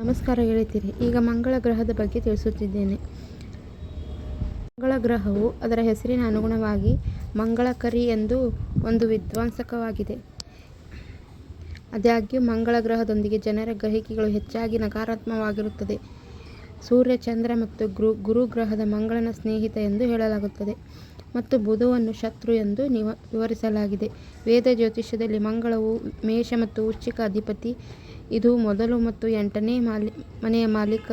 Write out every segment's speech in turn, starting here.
ನಮಸ್ಕಾರ ಗೆಳತಿಯರೇ ಈಗ ಮಂಗಳ ಗ್ರಹದ ಬಗ್ಗೆ ತಿಳಿಸುತ್ತಿದ್ದೇನೆ. ಮಂಗಳ ಗ್ರಹವು ಅದರ ಹೆಸರಿನ ಅನುಗುಣವಾಗಿ ಮಂಗಳಕರಿ ಎಂದು ಒಂದು ವಿಧ್ವಂಸಕವಾಗಿದೆ. ಆದಾಗ್ಯೂ ಮಂಗಳ ಗ್ರಹದೊಂದಿಗೆ ಜನರ ಗ್ರಹಿಕೆಗಳು ಹೆಚ್ಚಾಗಿ ನಕಾರಾತ್ಮಕವಾಗಿರುತ್ತದೆ. ಸೂರ್ಯ, ಚಂದ್ರ ಮತ್ತು ಗುರು ಗುರು ಗ್ರಹದ ಮಂಗಳನ ಸ್ನೇಹಿತ ಎಂದು ಹೇಳಲಾಗುತ್ತದೆ ಮತ್ತು ಬುಧವನ್ನು ಶತ್ರು ಎಂದು ನಿವ, ವಿವರಿಸಲಾಗಿದೆ. ವೇದ ಜ್ಯೋತಿಷ್ಯದಲ್ಲಿ ಮಂಗಳವು ಮೇಷ ಮತ್ತು ವೃಶ್ಚಿಕ ಅಧಿಪತಿ ಇದು ಮೊದಲು ಮತ್ತು ಎಂಟನೇ ಮಾಲಿ, ಮನೆಯ ಮಾಲೀಕ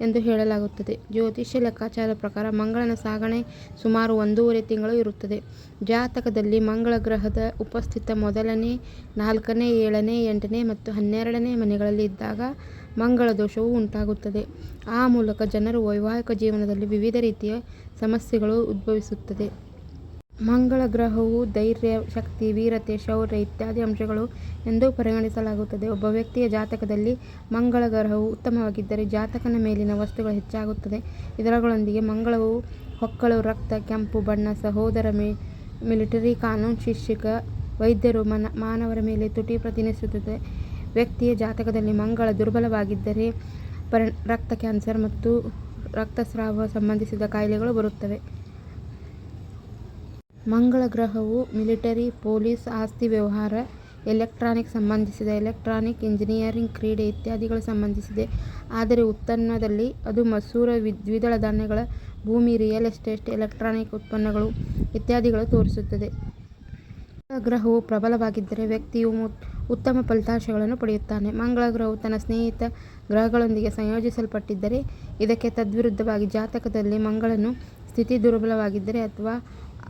ಎಂದು ಹೇಳಲಾಗುತ್ತದೆ. ಜ್ಯೋತಿಷ್ಯ ಲೆಕ್ಕಾಚಾರದ ಪ್ರಕಾರ ಮಂಗಳನ ಸಾಗಣೆ ಸುಮಾರು ಒಂದೂವರೆ ತಿಂಗಳು ಇರುತ್ತದೆ. ಜಾತಕದಲ್ಲಿ ಮಂಗಳ ಗ್ರಹದ ಉಪಸ್ಥಿತ ಮೊದಲನೇ, ನಾಲ್ಕನೇ, ಏಳನೇ, ಎಂಟನೇ ಮತ್ತು ಹನ್ನೆರಡನೇ ಮನೆಗಳಲ್ಲಿ ಇದ್ದಾಗ ಮಂಗಳ ದೋಷವು ಉಂಟಾಗುತ್ತದೆ. ಆ ಮೂಲಕ ಜನರು ವೈವಾಹಿಕ ಜೀವನದಲ್ಲಿ ವಿವಿಧ ರೀತಿಯ ಸಮಸ್ಯೆಗಳು ಉದ್ಭವಿಸುತ್ತದೆ. ಮಂಗಳ ಗ್ರಹವು ಧೈರ್ಯ, ಶಕ್ತಿ, ವೀರತೆ, ಶೌರ್ಯ ಇತ್ಯಾದಿ ಅಂಶಗಳು ಎಂದು ಪರಿಗಣಿಸಲಾಗುತ್ತದೆ. ಒಬ್ಬ ವ್ಯಕ್ತಿಯ ಜಾತಕದಲ್ಲಿ ಮಂಗಳ ಗ್ರಹವು ಉತ್ತಮವಾಗಿದ್ದರೆ ಜಾತಕನ ಮೇಲಿನ ವಸ್ತುಗಳು ಹೆಚ್ಚಾಗುತ್ತದೆ. ಇದರಗಳೊಂದಿಗೆ ಮಂಗಳವು ಹೊಕ್ಕಳು, ರಕ್ತ, ಕೆಂಪು, ಬಣ್ಣ, ಸಹೋದರ ಮಿಲಿಟರಿ ಕಾನೂನು, ಶಿಕ್ಷಕ, ವೈದ್ಯರು, ಮನ, ಮಾನವರ ಮೇಲೆ ತುಟಿ ಪ್ರತಿನಿಧಿಸುತ್ತದೆ. ವ್ಯಕ್ತಿಯ ಜಾತಕದಲ್ಲಿ ಮಂಗಳ ದುರ್ಬಲವಾಗಿದ್ದರೆ ರಕ್ತ ಕ್ಯಾನ್ಸರ್ ಮತ್ತು ರಕ್ತಸ್ರಾವ ಸಂಬಂಧಿಸಿದ ಕಾಯಿಲೆಗಳು ಬರುತ್ತವೆ. ಮಂಗಳ ಗ್ರಹವು ಮಿಲಿಟರಿ, ಪೊಲೀಸ್, ಆಸ್ತಿ ವ್ಯವಹಾರ, ಎಲೆಕ್ಟ್ರಾನಿಕ್ ಸಂಬಂಧಿಸಿದ. ಎಲೆಕ್ಟ್ರಾನಿಕ್ ಇಂಜಿನಿಯರಿಂಗ್ ಕ್ರೀಡೆ ಇತ್ಯಾದಿಗಳು ಸಂಬಂಧಿಸಿದೆ. ಆದರೆ ಉತ್ಪನ್ನದಲ್ಲಿ ಅದು ಮಸೂರ, ದ್ವಿದಳ ಧಾನ್ಯಗಳ, ಭೂಮಿ, ರಿಯಲ್ ಎಸ್ಟೇಟ್, ಎಲೆಕ್ಟ್ರಾನಿಕ್ ಉತ್ಪನ್ನಗಳು ಇತ್ಯಾದಿಗಳು ತೋರಿಸುತ್ತದೆ. ಮಂಗಳ ಗ್ರಹವು ಪ್ರಬಲವಾಗಿದ್ದರೆ ವ್ಯಕ್ತಿಯು ಉತ್ತಮ ಫಲಿತಾಂಶಗಳನ್ನು ಪಡೆಯುತ್ತಾನೆ. ಮಂಗಳ ಗ್ರಹವು ತನ್ನ ಸ್ನೇಹಿತ ಗ್ರಹಗಳೊಂದಿಗೆ ಸಂಯೋಜಿಸಲ್ಪಟ್ಟಿದ್ದರೆ ಇದಕ್ಕೆ ತದ್ವಿರುದ್ಧವಾಗಿ ಜಾತಕದಲ್ಲಿ ಮಂಗಳನ್ನು ಸ್ಥಿತಿ ದುರ್ಬಲವಾಗಿದ್ದರೆ ಅಥವಾ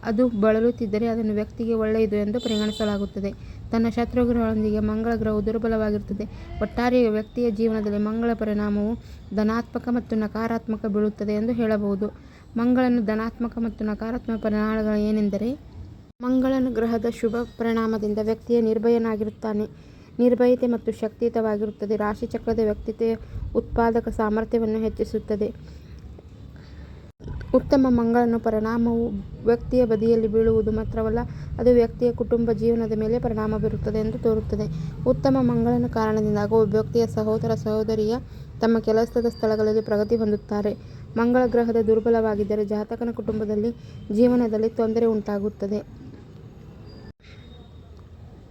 ಅದು ಬಳಲುತ್ತಿದ್ದರೆ ಅದನ್ನು ವ್ಯಕ್ತಿಗೆ ಒಳ್ಳೆಯದು ಎಂದು ಪರಿಗಣಿಸಲಾಗುತ್ತದೆ. ತನ್ನ ಶತ್ರುಗ್ರಹಗಳೊಂದಿಗೆ ಮಂಗಳ ಗ್ರಹವು ದುರ್ಬಲವಾಗಿರುತ್ತದೆ. ಒಟ್ಟಾರೆ ವ್ಯಕ್ತಿಯ ಜೀವನದಲ್ಲಿ ಮಂಗಳ ಪರಿಣಾಮವು ಧನಾತ್ಮಕ ಮತ್ತು ನಕಾರಾತ್ಮಕ ಬೀಳುತ್ತದೆ ಎಂದು ಹೇಳಬಹುದು. ಮಂಗಳನ್ನು ಧನಾತ್ಮಕ ಮತ್ತು ನಕಾರಾತ್ಮಕ ಪರಿಣಾಮಗಳು ಏನೆಂದರೆ, ಮಂಗಳನ ಗ್ರಹದ ಶುಭ ಪರಿಣಾಮದಿಂದ ವ್ಯಕ್ತಿಯ ನಿರ್ಭಯನಾಗಿರುತ್ತಾನೆ. ನಿರ್ಭಯತೆ ಮತ್ತು ಶಕ್ತಿಯುತವಾಗಿರುತ್ತದೆ. ರಾಶಿಚಕ್ರದ ವ್ಯಕ್ತಿತ್ವ ಉತ್ಪಾದಕ ಸಾಮರ್ಥ್ಯವನ್ನು ಹೆಚ್ಚಿಸುತ್ತದೆ. ಉತ್ತಮ ಮಂಗಳನ ಪರಿಣಾಮವು ವ್ಯಕ್ತಿಯ ಬದಿಯಲ್ಲಿ ಬೀಳುವುದು ಮಾತ್ರವಲ್ಲ, ಅದು ವ್ಯಕ್ತಿಯ ಕುಟುಂಬ ಜೀವನದ ಮೇಲೆ ಪರಿಣಾಮ ಬೀರುತ್ತದೆ ಎಂದು ತೋರುತ್ತದೆ. ಉತ್ತಮ ಮಂಗಳನ ಕಾರಣದಿಂದಾಗಿ ಒಬ್ಬ ವ್ಯಕ್ತಿಯ ಸಹೋದರ ಸಹೋದರಿಯ ತಮ್ಮ ಕೆಲಸದ ಸ್ಥಳಗಳಲ್ಲಿ ಪ್ರಗತಿ ಹೊಂದುತ್ತಾರೆ. ಮಂಗಳ ಗ್ರಹದ ದುರ್ಬಲವಾಗಿದ್ದರೆ ಜಾತಕನ ಕುಟುಂಬದಲ್ಲಿ ಜೀವನದಲ್ಲಿ ತೊಂದರೆ ಉಂಟಾಗುತ್ತದೆ.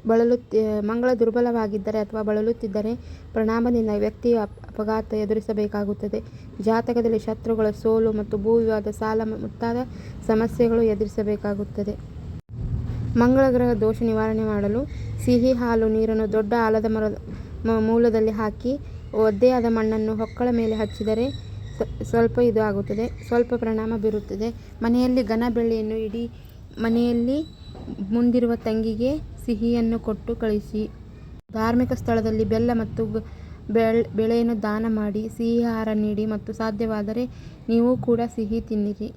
ಬಳಲುತ್ತಿ, ಮಂಗಳ ದುರ್ಬಲವಾಗಿದ್ದರೆ ಅಥವಾ ಬಳಲುತ್ತಿದ್ದರೆ ಪರಿಣಾಮದಿಂದ ವ್ಯಕ್ತಿಯು ಅಪಘಾತ ಎದುರಿಸಬೇಕಾಗುತ್ತದೆ. ಜಾತಕದಲ್ಲಿ ಶತ್ರುಗಳ ಸೋಲು ಮತ್ತು ಭೂ ವಿವಾದ ಸಾಲ ಮುಂತಾದ ಸಮಸ್ಯೆಗಳು ಎದುರಿಸಬೇಕಾಗುತ್ತದೆ. ಮಂಗಳ ಗ್ರಹ ದೋಷ ನಿವಾರಣೆ ಮಾಡಲು ಸಿಹಿ ಹಾಲು ನೀರನ್ನು ದೊಡ್ಡ ಆಲದ ಮರದ ಮೂಲದಲ್ಲಿ ಹಾಕಿ ಒದ್ದೆಯಾದ ಮಣ್ಣನ್ನು ಹೊಕ್ಕಳ ಮೇಲೆ ಹಚ್ಚಿದರೆ ಸ್ವಲ್ಪ ಇದು ಆಗುತ್ತದೆ. ಸ್ವಲ್ಪ ಪರಿಣಾಮ ಬೀರುತ್ತದೆ. ಮನೆಯಲ್ಲಿ ಘನ ಬೆಳ್ಳಿಯನ್ನು ಇಡೀ, ಮನೆಯಲ್ಲಿ ಮುಂದಿರುವ ತಂಗಿಗೆ ಸಿಹಿಯನ್ನು ಕೊಟ್ಟು ಕಳಿಸಿ. ಧಾರ್ಮಿಕ ಸ್ಥಳದಲ್ಲಿ ಬೆಲ್ಲ ಮತ್ತು ಬೇಳೆಯನ್ನು ದಾನ ಮಾಡಿ ಸಿಹಿ ಆಹಾರ ನೀಡಿ ಮತ್ತು ಸಾಧ್ಯವಾದರೆ ನೀವು ಕೂಡ ಸಿಹಿ ತಿನ್ನಿರಿ.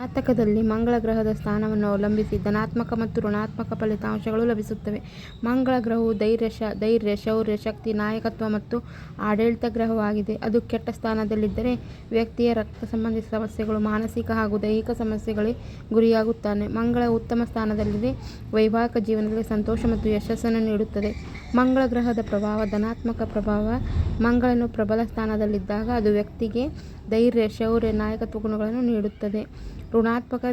ಜಾತಕದಲ್ಲಿ ಮಂಗಳ ಗ್ರಹದ ಸ್ಥಾನವನ್ನು ಅವಲಂಬಿಸಿ ಧನಾತ್ಮಕ ಮತ್ತು ಋಣಾತ್ಮಕ ಫಲಿತಾಂಶಗಳು ಲಭಿಸುತ್ತವೆ. ಮಂಗಳ ಗ್ರಹವು ಧೈರ್ಯ ಶ, ಧೈರ್ಯ, ಶೌರ್ಯ, ಶಕ್ತಿ, ನಾಯಕತ್ವ ಮತ್ತು ಆಡಳಿತ ಗ್ರಹವಾಗಿದೆ. ಅದು ಕೆಟ್ಟ ಸ್ಥಾನದಲ್ಲಿದ್ದರೆ ವ್ಯಕ್ತಿಯ ರಕ್ತ ಸಂಬಂಧಿತ ಸಮಸ್ಯೆಗಳು, ಮಾನಸಿಕ ಹಾಗೂ ದೈಹಿಕ ಸಮಸ್ಯೆಗಳಿಗೆ ಗುರಿಯಾಗುತ್ತಾನೆ. ಮಂಗಳ ಉತ್ತಮ ಸ್ಥಾನದಲ್ಲಿದೆ. ವೈವಾಹಿಕ ಜೀವನದಲ್ಲಿ ಸಂತೋಷ ಮತ್ತು ಯಶಸ್ಸನ್ನು ನೀಡುತ್ತದೆ. ಮಂಗಳ ಗ್ರಹದ ಪ್ರಭಾವ ಧನಾತ್ಮಕ ಪ್ರಭಾವ, ಮಂಗಳನು ಪ್ರಬಲ ಸ್ಥಾನದಲ್ಲಿದ್ದಾಗ ಅದು ವ್ಯಕ್ತಿಗೆ ಧೈರ್ಯ, ಶೌರ್ಯ, ನಾಯಕತ್ವ ಗುಣಗಳನ್ನು ನೀಡುತ್ತದೆ. ಋಣಾತ್ಮಕ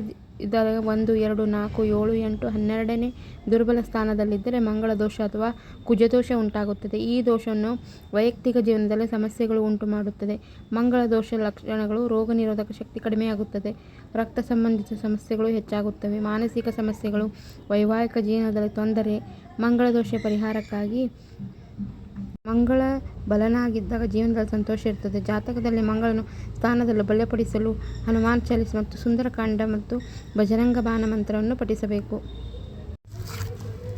ಇದರ ಒಂದು, ಎರಡು, ನಾಲ್ಕು, ಏಳು, ಎಂಟು, ಹನ್ನೆರಡನೇ ದುರ್ಬಲ ಸ್ಥಾನದಲ್ಲಿದ್ದರೆ ಮಂಗಳ ದೋಷ ಅಥವಾ ಕುಜದೋಷ ಉಂಟಾಗುತ್ತದೆ. ಈ ದೋಷವನ್ನು ವೈಯಕ್ತಿಕ ಜೀವನದಲ್ಲಿ ಸಮಸ್ಯೆಗಳು ಉಂಟು ಮಾಡುತ್ತದೆ ಮಂಗಳ ದೋಷ ಲಕ್ಷಣಗಳು ರೋಗ ನಿರೋಧಕ ಶಕ್ತಿ ಕಡಿಮೆಯಾಗುತ್ತದೆ. ರಕ್ತ ಸಂಬಂಧಿತ ಸಮಸ್ಯೆಗಳು ಹೆಚ್ಚಾಗುತ್ತವೆ. ಮಾನಸಿಕ ಸಮಸ್ಯೆಗಳು, ವೈವಾಹಿಕ ಜೀವನದಲ್ಲಿ ತೊಂದರೆ, ಮಂಗಳ ದೋಷ ಪರಿಹಾರಕ್ಕಾಗಿ ಮಂಗಳ ಬಲನಾಗಿದ್ದಾಗ ಜೀವನದಲ್ಲಿ ಸಂತೋಷ ಇರುತ್ತದೆ ಜಾತಕದಲ್ಲಿ ಮಂಗಳನು ಸ್ಥಾನದಲ್ಲಿ ಬಲಪಡಿಸಲು ಹನುಮಾನ್ ಚಾಲಿಸ್ ಮತ್ತು ಸುಂದರಕಾಂಡ ಮತ್ತು ಬಜರಂಗ ಬಾಣ ಮಂತ್ರವನ್ನು ಪಠಿಸಬೇಕು.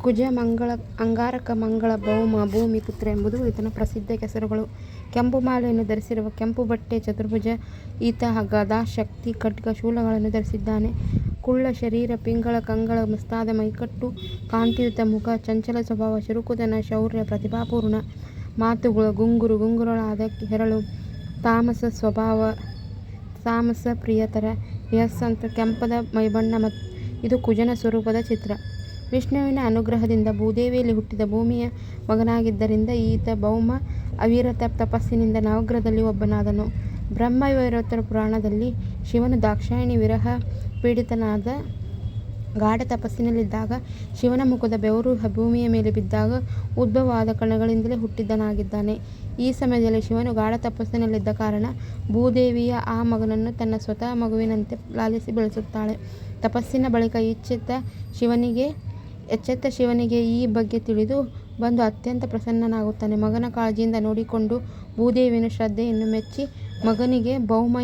ಕುಜ ಮಂಗಳ, ಅಂಗಾರಕ ಮಂಗಳ ಭೌಮ, ಭೂಮಿ ಪುತ್ರ ಎಂಬುದು ಈತನ ಪ್ರಸಿದ್ಧ ಹೆಸರುಗಳು ಕೆಂಪು ಮಾಲೆಯನ್ನು ಧರಿಸಿರುವ ಕೆಂಪು ಬಟ್ಟೆ, ಚತುರ್ಭುಜ, ಈತ ಗದಾ ಶಕ್ತಿ, ಖಡ್ಗ ಶೂಲಗಳನ್ನು ಧರಿಸಿದ್ದಾನೆ. ಕುಳ್ಳ ಶರೀರ, ಪಿಂಗಳ ಕಂಗಳ ಮುಸ್ತಾದ ಮೈಕಟ್ಟು, ಕಾಂತಿಯುತ ಮುಖ, ಚಂಚಲ ಸ್ವಭಾವ ಚುರುಕುತನ ಶೌರ್ಯ, ಪ್ರತಿಭಾಪೂರ್ಣ ಮಾತುಗಳು ಗುಂಗುರು ಗುಂಗುರುಳಾದ ಹೆರಳು, ತಾಮಸ ಸ್ವಭಾವ, ತಾಮಸ ಪ್ರಿಯತರ ಯಸ್ ಅಂತ ಕೆಂಪದ ಮೈಬಣ್ಣ ಮತ್ತು ಇದು ಕುಜನ ಸ್ವರೂಪದ ಚಿತ್ರ ವಿಷ್ಣುವಿನ ಅನುಗ್ರಹದಿಂದ ಭೂದೇವಿಯಲ್ಲಿ ಹುಟ್ಟಿದ ಭೂಮಿಯ ಮಗನಾಗಿದ್ದರಿಂದ ಈತ ಭೌಮ ಅವಿರತ ತಪಸ್ಸಿನಿಂದ ನವಗ್ರಹದಲ್ಲಿ ಒಬ್ಬನಾದನು. ಬ್ರಹ್ಮವೈರತರ ಪುರಾಣದಲ್ಲಿ ಶಿವನು ದಾಕ್ಷಾಯಿಣಿ ವಿರಹ ಪೀಡಿತನಾದ ಗಾಢ ತಪಸ್ಸಿನಲ್ಲಿದ್ದಾಗ ಶಿವನ ಮುಖದ ಬೆವರು ಭೂಮಿಯ ಮೇಲೆ ಬಿದ್ದಾಗ ಉದ್ಭವವಾದ ಕಣಗಳಿಂದಲೇ ಹುಟ್ಟಿದ್ದನಾಗಿದ್ದಾನೆ ಈ ಸಮಯದಲ್ಲಿ ಶಿವನು ಗಾಢ ತಪಸ್ಸಿನಲ್ಲಿದ್ದ ಕಾರಣ ಭೂದೇವಿಯ ಆ ಮಗನನ್ನು ತನ್ನ ಸ್ವತಃ ಮಗುವಿನಂತೆ ಲಾಲಿಸಿ ಬೆಳೆಸುತ್ತಾಳೆ. ತಪಸ್ಸಿನ ಬಳಿಕ ಎಚ್ಚೆತ್ತ ಶಿವನಿಗೆ ಈ ಬಗ್ಗೆ ತಿಳಿದು ಬಂದು ಅತ್ಯಂತ ಪ್ರಸನ್ನನಾಗುತ್ತಾನೆ. ಮಗನ ಕಾಳಜಿಯಿಂದ ನೋಡಿಕೊಂಡು ಭೂದೇವಿನ ಶ್ರದ್ಧೆಯನ್ನು ಮೆಚ್ಚಿ ಮಗನಿಗೆ ಭೌಮ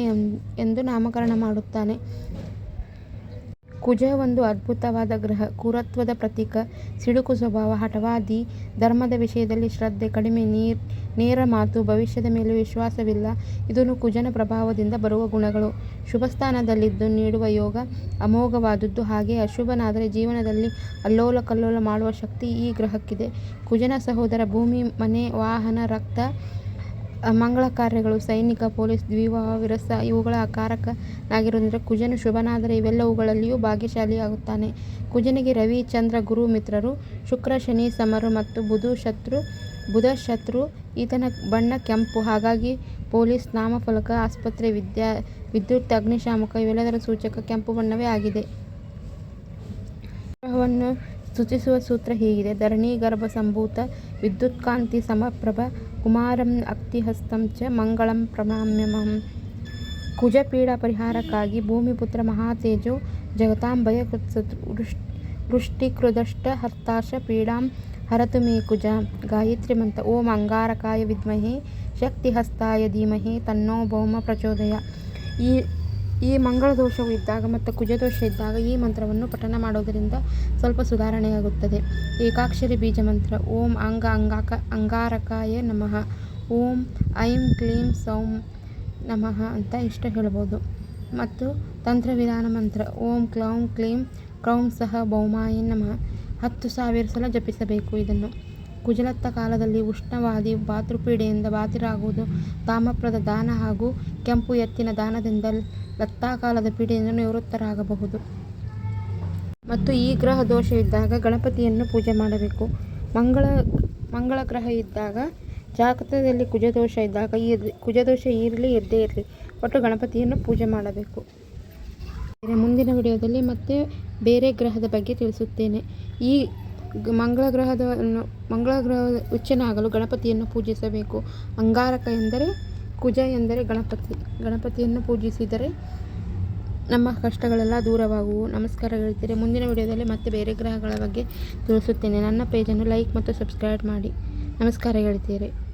ಎಂದು ನಾಮಕರಣ ಮಾಡುತ್ತಾನೆ. ಕುಜ ಒಂದು ಅದ್ಭುತವಾದ ಗ್ರಹ. ಕುರತ್ವದ ಪ್ರತೀಕ. ಸಿಡುಕು ಸ್ವಭಾವ. ಹಠವಾದಿ. ಧರ್ಮದ ವಿಷಯದಲ್ಲಿ ಶ್ರದ್ಧೆ ಕಡಿಮೆ. ನೀರ್, ನೇರ ಮಾತು. ಭವಿಷ್ಯದ ಮೇಲೆ ವಿಶ್ವಾಸವಿಲ್ಲ. ಇದನ್ನು ಕುಜನ ಪ್ರಭಾವದಿಂದ ಬರುವ ಗುಣಗಳು. ಶುಭಸ್ಥಾನದಲ್ಲಿದ್ದು ನೀಡುವ ಯೋಗ ಅಮೋಘವಾದದ್ದು ಹಾಗೆ ಅಶುಭನಾದರೆ ಜೀವನದಲ್ಲಿ ಅಲ್ಲೋಲ ಕಲ್ಲೋಲ ಮಾಡುವ ಶಕ್ತಿ ಈ ಗ್ರಹಕ್ಕಿದೆ. ಕುಜನ ಸಹೋದರ ಭೂಮಿ, ಮನೆ, ವಾಹನ, ರಕ್ತ ಮಂಗಳಕಾರ್ಯಗಳು ಸೈನಿಕ, ಪೊಲೀಸ್, ದ್ವಿವಾಹ, ವಿರಸ, ಇವುಗಳ ಕಾರಕನಾಗಿರುವುದರಿಂದ ಕುಜನು ಶುಭನಾದರೆ ಇವೆಲ್ಲವುಗಳಲ್ಲಿಯೂ ಭಾಗ್ಯಶಾಲಿಯಾಗುತ್ತಾನೆ. ಕುಜನಿಗೆ ರವಿ, ಚಂದ್ರ, ಗುರು, ಮಿತ್ರರು. ಶುಕ್ರ, ಶನಿ, ಸಮರು ಮತ್ತು ಬುಧ ಶತ್ರು. ಈತನ ಬಣ್ಣ ಕೆಂಪು. ಹಾಗಾಗಿ ಪೊಲೀಸ್, ನಾಮಫಲಕ, ಆಸ್ಪತ್ರೆ, ವಿದ್ಯಾ, ವಿದ್ಯುತ್, ಅಗ್ನಿಶಾಮಕ ಇವೆಲ್ಲದರ ಸೂಚಕ ಕೆಂಪು ಬಣ್ಣವೇ ಆಗಿದೆ. ಸೂಚಿಸುವ ಸೂತ್ರ ಹೀಗಿದೆ ಧರಣಿ, ಗರ್ಭ, ಸಂಭೂತ ವಿದ್ಯುತ್ಕಾಂತಿ ಸಮಪ್ರಭ ಕುಮಾರಂ ಅಕ್ತಿಹಸ್ತಂ ಚ ಮಂಗಳಂ ಪ್ರಣಮಾಮ್ಯಹಂ. ಕುಜ ಪೀಡಾ ಪರಿಹಾರಕ್ಕಾಗಿ ಭೂಮಿಪುತ್ರ ಮಹಾತೇಜೋ ಜಗತಾಂ ಭಯ ಕೃತ್ಸ್ತು ವೃಷ್ಟಿಕೃದಷ್ಟ ಹರ್ತಾಶ ಪೀಡಾಂ ಹರತು ಮೇ ಕುಜ. ಗಾಯತ್ರಿ ಮಂತ್ರ ಓಂ ಅಂಗಾರಕಾಯ ವಿದ್ಮಹೇ ಶಕ್ತಿಹಸ್ತಾಯ ಧೀಮಹಿ ತನ್ನೋ ಭೌಮ ಪ್ರಚೋದಯಾತ್. ಈ ಮಂಗಳ ದೋಷವು ಇದ್ದಾಗ ಮತ್ತು ಕುಜದೋಷ ಇದ್ದಾಗ ಈ ಮಂತ್ರವನ್ನು ಪಠಣ ಮಾಡೋದರಿಂದ ಸ್ವಲ್ಪ ಸುಧಾರಣೆಯಾಗುತ್ತದೆ. ಏಕಾಕ್ಷರಿ ಬೀಜ ಮಂತ್ರ, ಓಂ ಅಂಗ ಅಂಗಾರಕಾಯ ನಮಃ ಓಂ ಐಂ ಕ್ಲೀಂ ಸೌಂ ನಮಃ ಅಂತ ಇಷ್ಟ ಹೇಳ್ಬೋದು ಮತ್ತು ತಂತ್ರವಿಧಾನ ಮಂತ್ರ, ಓಂ ಕ್ಲೌಂ ಕ್ಲೀಂ ಕ್ರೌಂ ಸಹ ಬೌಮಾಯಿ ನಮಃ ಹತ್ತು ಸಾವಿರ ಸಲ ಜಪಿಸಬೇಕು ಇದನ್ನು. ಕುಜಲತ್ತ ಕಾಲದಲ್ಲಿ ಉಷ್ಣವಾದಿ ಭಾತೃಪೀಡೆಯಿಂದ ಬಾಧಿತರಾಗುವುದು ತಾಮ್ರದ ದಾನ ಹಾಗೂ ಕೆಂಪು ಎತ್ತಿನ ದಾನದಿಂದ ಲತ್ತಾಕಾಲದ ಪೀಡೆಯಿಂದ ನಿವೃತ್ತರಾಗಬಹುದು. ಮತ್ತು ಈ ಗ್ರಹ ದೋಷ ಇದ್ದಾಗ ಗಣಪತಿಯನ್ನು ಪೂಜೆ ಮಾಡಬೇಕು. ಮಂಗಳ ಮಂಗಳ ಗ್ರಹ ಇದ್ದಾಗ ಜಾತಕದಲ್ಲಿ ಕುಜದೋಷ ಇದ್ದಾಗ ಈ ಕುಜದೋಷ ಇರಲಿ ಇದ್ದೇ ಇರಲಿ, ಒಟ್ಟು ಗಣಪತಿಯನ್ನು ಪೂಜೆ ಮಾಡಬೇಕು. ಮುಂದಿನ ವಿಡಿಯೋದಲ್ಲಿ ಮತ್ತೆ ಬೇರೆ ಗ್ರಹದ ಬಗ್ಗೆ ತಿಳಿಸುತ್ತೇನೆ. ಈ ಮಂಗಳ ಗ್ರಹ ಉಚ್ಚನಾಗಲು ಗಣಪತಿಯನ್ನು ಪೂಜಿಸಬೇಕು. ಅಂಗಾರಕ ಎಂದರೆ ಕುಜ ಎಂದರೆ ಗಣಪತಿ. ಗಣಪತಿಯನ್ನು ಪೂಜಿಸಿದರೆ ನಮ್ಮ ಕಷ್ಟಗಳೆಲ್ಲ ದೂರವಾಗುವು ನಮಸ್ಕಾರ ಹೇಳ್ತೀರಿ ಮುಂದಿನ ವಿಡಿಯೋದಲ್ಲಿ ಮತ್ತೆ ಬೇರೆ ಗ್ರಹಗಳ ಬಗ್ಗೆ ತಿಳಿಸುತ್ತೇನೆ. ನನ್ನ ಪೇಜನ್ನು ಲೈಕ್ ಮತ್ತು ಸಬ್ಸ್ಕ್ರೈಬ್ ಮಾಡಿ. ನಮಸ್ಕಾರ ಗೆಳತಿಯರೇ.